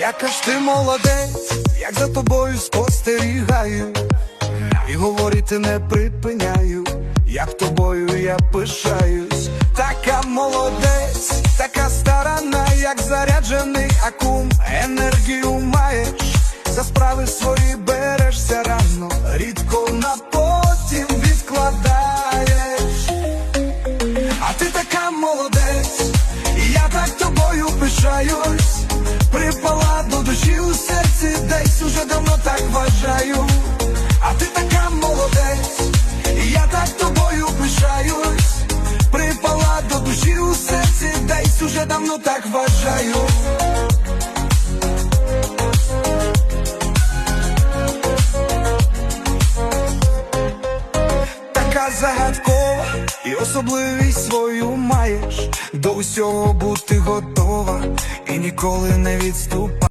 Яка ж ти молодець, як за тобою спостерігаю, і говорити не припиняю, як тобою я пишаюсь, така молодець, така старана, як заряджений акум, енергію маєш, за справи свої берешся рано, рідко на потім відкладаєш. А ти така молодець, і я так тобою пишаюсь. Десь уже давно так вважаю. така загадкова і особливість свою маєш до усього бути готова і ніколи не відступай.